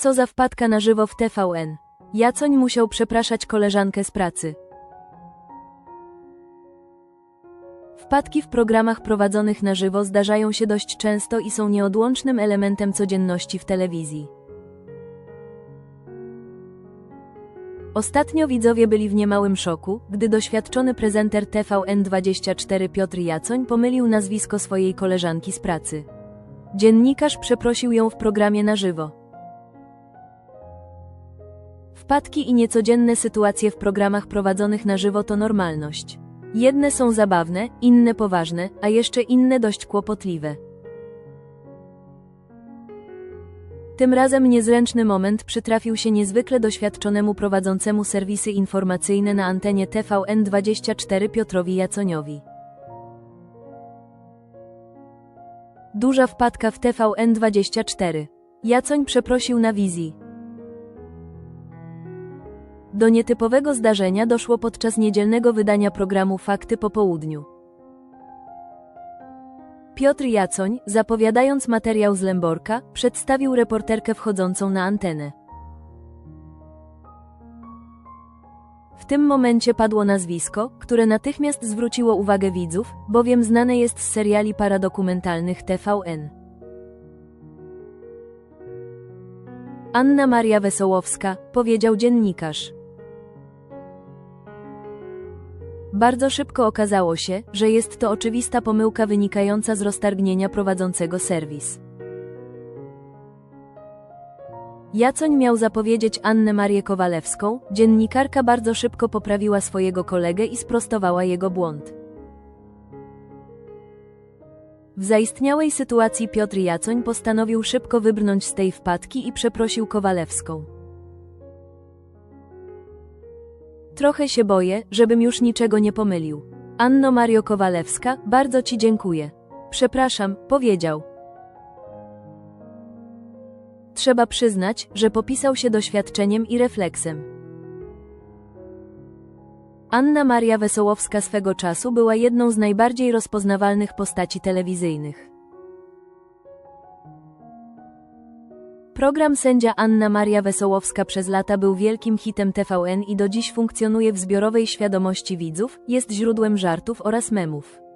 Co za wpadka na żywo w TVN. Jacoń musiał przepraszać koleżankę z pracy. Wpadki w programach prowadzonych na żywo zdarzają się dość często i są nieodłącznym elementem codzienności w telewizji. Ostatnio widzowie byli w niemałym szoku, gdy doświadczony prezenter TVN24 Piotr Jacoń pomylił nazwisko swojej koleżanki z pracy. Dziennikarz przeprosił ją w programie na żywo. Wpadki i niecodzienne sytuacje w programach prowadzonych na żywo to normalność. Jedne są zabawne, inne poważne, a jeszcze inne dość kłopotliwe. Tym razem niezręczny moment przytrafił się niezwykle doświadczonemu prowadzącemu serwisy informacyjne na antenie TVN24 Piotrowi Jaconiowi. Duża wpadka w TVN24. Jacoń przeprosił na wizji. Do nietypowego zdarzenia doszło podczas niedzielnego wydania programu Fakty po południu. Piotr Jacoń, zapowiadając materiał z Lęborka, przedstawił reporterkę wchodzącą na antenę. W tym momencie padło nazwisko, które natychmiast zwróciło uwagę widzów, bowiem znane jest z seriali paradokumentalnych TVN. Anna Maria Wesołowska, powiedział dziennikarz. Bardzo szybko okazało się, że jest to oczywista pomyłka wynikająca z roztargnienia prowadzącego serwis. Jacoń miał zapowiedzieć Annę Marię Kowalewską, dziennikarka bardzo szybko poprawiła swojego kolegę i sprostowała jego błąd. W zaistniałej sytuacji Piotr Jacoń postanowił szybko wybrnąć z tej wpadki i przeprosił Kowalewską. Trochę się boję, żebym już niczego nie pomylił. Anno Mario Kowalewska, bardzo ci dziękuję. Przepraszam, powiedział. Trzeba przyznać, że popisał się doświadczeniem i refleksem. Anna Maria Wesołowska swego czasu była jedną z najbardziej rozpoznawalnych postaci telewizyjnych. Program sędzia Anna Maria Wesołowska przez lata był wielkim hitem TVN i do dziś funkcjonuje w zbiorowej świadomości widzów, jest źródłem żartów oraz memów.